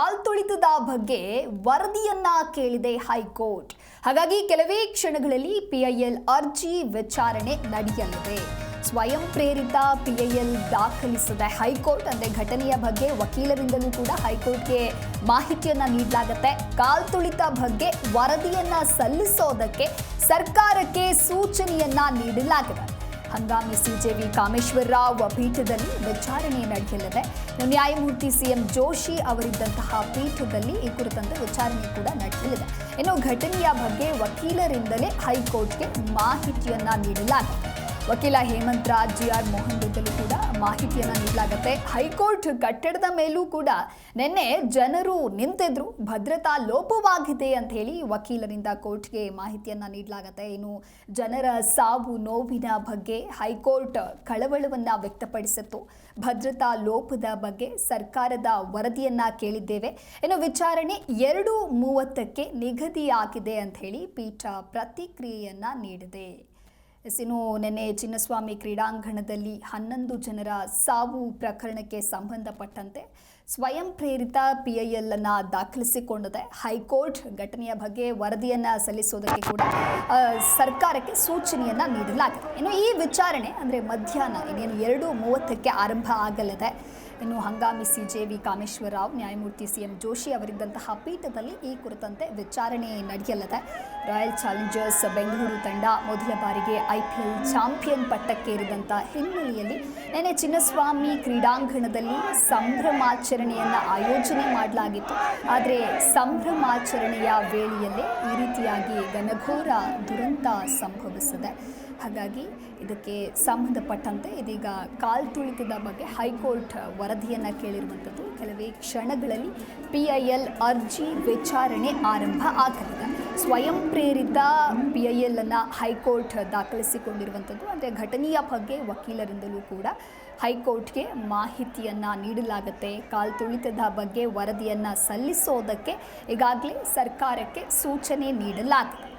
ಕಾಲ್ತುಳಿತದ ಬಗ್ಗೆ ವರದಿಯನ್ನ ಕೇಳಿದೆ ಹೈಕೋರ್ಟ್. ಹಾಗಾಗಿ ಕೆಲವೇ ಕ್ಷಣಗಳಲ್ಲಿ ಪಿಐಎಲ್ ಅರ್ಜಿ ವಿಚಾರಣೆ ನಡೆಯಲಿದೆ. ಸ್ವಯಂ ಪ್ರೇರಿತ ಪಿಐಎಲ್ ದಾಖಲಿಸಿದೆ ಹೈಕೋರ್ಟ್ ಅಂದರೆ ಘಟನೆಯ ಬಗ್ಗೆ ವಕೀಲರಿಂದಲೂ ಕೂಡ ಹೈಕೋರ್ಟ್ಗೆ ಮಾಹಿತಿಯನ್ನ ನೀಡಲಾಗುತ್ತೆ. ಕಾಲ್ತುಳಿತ ಬಗ್ಗೆ ವರದಿಯನ್ನು ಸಲ್ಲಿಸೋದಕ್ಕೆ ಸರ್ಕಾರಕ್ಕೆ ಸೂಚನೆಯನ್ನ ನೀಡಲಾಗಿದೆ. ಹಂಗಾಮಿ ಸಿಜೆವಿ ಕಾಮೇಶ್ವರ ರಾವ್ ಪೀಠದಲ್ಲಿ ವಿಚಾರಣೆ ನಡೆಯಲಿದೆ. ನ್ಯಾಯಮೂರ್ತಿ ಸಿಎಂ ಜೋಶಿ ಅವರಿದ್ದಂತಹ ಪೀಠದಲ್ಲಿ ಈ ಕುರಿತಂತೆ ವಿಚಾರಣೆ ಕೂಡ ನಡೆಯಲಿದೆ. ಇನ್ನು ಘಟನೆಯ ಬಗ್ಗೆ ವಕೀಲರಿಂದಲೇ ಹೈಕೋರ್ಟ್ಗೆ ಮಾಹಿತಿಯನ್ನ ನೀಡಲಾಗಿದೆ. ವಕೀಲ ಹೇಮಂತ್ ರಾಜ್ ಜಿ ಆರ್ ಮೋಹನ್ ಕೂಡ ಮಾಹಿತಿಯನ್ನ ನೀಡಲಾಗುತ್ತೆ. ಹೈಕೋರ್ಟ್ ಕಟ್ಟಡದ ಮೇಲೂ ಕೂಡ ನಿನ್ನೆ ಜನರು ನಿಂತಿದ್ರು. ಭದ್ರತಾ ಲೋಪವಾಗಿದೆ ಅಂತ ಹೇಳಿ ವಕೀಲರಿಂದ ಕೋರ್ಟ್ಗೆ ಮಾಹಿತಿಯನ್ನು ನೀಡಲಾಗುತ್ತೆ. ಇನ್ನು ಜನರ ಸಾವು ನೋವಿನ ಬಗ್ಗೆ ಹೈಕೋರ್ಟ್ ಕಳವಳವನ್ನು ವ್ಯಕ್ತಪಡಿಸಿತ್ತು. ಭದ್ರತಾ ಲೋಪದ ಬಗ್ಗೆ ಸರ್ಕಾರದ ವರದಿಯನ್ನ ಕೇಳಿದ್ದೇವೆ. ಇನ್ನು ವಿಚಾರಣೆ ಎರಡು ಮೂವತ್ತಕ್ಕೆ ನಿಗದಿಯಾಗಿದೆ ಅಂತ ಹೇಳಿ ಪೀಠ ಪ್ರತಿಕ್ರಿಯೆಯನ್ನ ನೀಡಿದೆ. ಎಸ್, ಇನ್ನು ನಿನ್ನೆ ಚಿನ್ನಸ್ವಾಮಿ ಕ್ರೀಡಾಂಗಣದಲ್ಲಿ ಹನ್ನೊಂದು ಜನರ ಸಾವು ಪ್ರಕರಣಕ್ಕೆ ಸಂಬಂಧಪಟ್ಟಂತೆ ಸ್ವಯಂ ಪ್ರೇರಿತ ಪಿ ಐ ಎಲ್ ಅನ್ನ ದಾಖಲಿಸಿಕೊಂಡಿದೆ. ಹೈಕೋರ್ಟ್ ಘಟನೆಯ ಬಗ್ಗೆ ವರದಿಯನ್ನು ಸಲ್ಲಿಸೋದಕ್ಕೆ ಕೂಡ ಸರ್ಕಾರಕ್ಕೆ ಸೂಚನೆಯನ್ನ ನೀಡಲಾಗಿದೆ. ಇನ್ನು ಈ ವಿಚಾರಣೆ ಅಂದರೆ ಮಧ್ಯಾಹ್ನ ಇನ್ನೇನು ಎರಡು ಮೂವತ್ತಕ್ಕೆ ಆರಂಭ ಆಗಲಿದೆ. ಇನ್ನು ಹಂಗಾಮಿ C J V Kameshwara Rao ನ್ಯಾಯಮೂರ್ತಿ ಸಿ ಎಂ ಜೋಶಿ ಅವರಿದ್ದಂತಹ ಪೀಠದಲ್ಲಿ ಈ ಕುರಿತಂತೆ ವಿಚಾರಣೆ ನಡೆಯಲಿದೆ. ರಾಯಲ್ ಚಾಲೆಂಜರ್ಸ್ ಬೆಂಗಳೂರು ತಂಡ ಮೊದಲ ಬಾರಿಗೆ ಐ ಪಿ ಎಲ್ ಚಾಂಪಿಯನ್ ಪಟ್ಟಕ್ಕೇರಿದಂಥ ಹಿನ್ನೆಲೆಯಲ್ಲಿ ನೆನೆ ಚಿನ್ನಸ್ವಾಮಿ ಕ್ರೀಡಾಂಗಣದಲ್ಲಿ ಸಂಭ್ರಮಾಚರಣೆಯನ್ನು ಆಯೋಜನೆ ಮಾಡಲಾಗಿತ್ತು. ಆದರೆ ಸಂಭ್ರಮಾಚರಣೆಯ ವೇಳೆಯಲ್ಲೇ ಈ ರೀತಿಯಾಗಿ ಘನಘೋರ ದುರಂತ ಸಂಭವಿಸಿದೆ. ಹಾಗಾಗಿ ಇದಕ್ಕೆ ಸಂಬಂಧಪಟ್ಟಂತೆ ಇದೀಗ ಕಾಲ್ತುಳಿತದ ಬಗ್ಗೆ ಹೈಕೋರ್ಟ್ ವರದಿಯನ್ನು ಕೇಳಿರುವಂಥದ್ದು. ಕೆಲವೇ ಕ್ಷಣಗಳಲ್ಲಿ ಪಿ ಐ ಎಲ್ ಅರ್ಜಿ ವಿಚಾರಣೆ ಆರಂಭ ಆಗಲಿದೆ. ಸ್ವಯಂ ಪ್ರೇರಿತ ಪಿ ಐ ಎಲ್ ಅನ್ನು ಹೈಕೋರ್ಟ್ ದಾಖಲಿಸಿಕೊಂಡಿರುವಂಥದ್ದು. ಅಂದರೆ ಘಟನೆಯ ಬಗ್ಗೆ ವಕೀಲರಿಂದಲೂ ಕೂಡ ಹೈಕೋರ್ಟ್ಗೆ ಮಾಹಿತಿಯನ್ನು ನೀಡಲಾಗುತ್ತೆ. ಕಾಲ್ತುಳಿತದ ಬಗ್ಗೆ ವರದಿಯನ್ನು ಸಲ್ಲಿಸೋದಕ್ಕೆ ಈಗಾಗಲೇ ಸರ್ಕಾರಕ್ಕೆ ಸೂಚನೆ ನೀಡಲಾಗಿದೆ.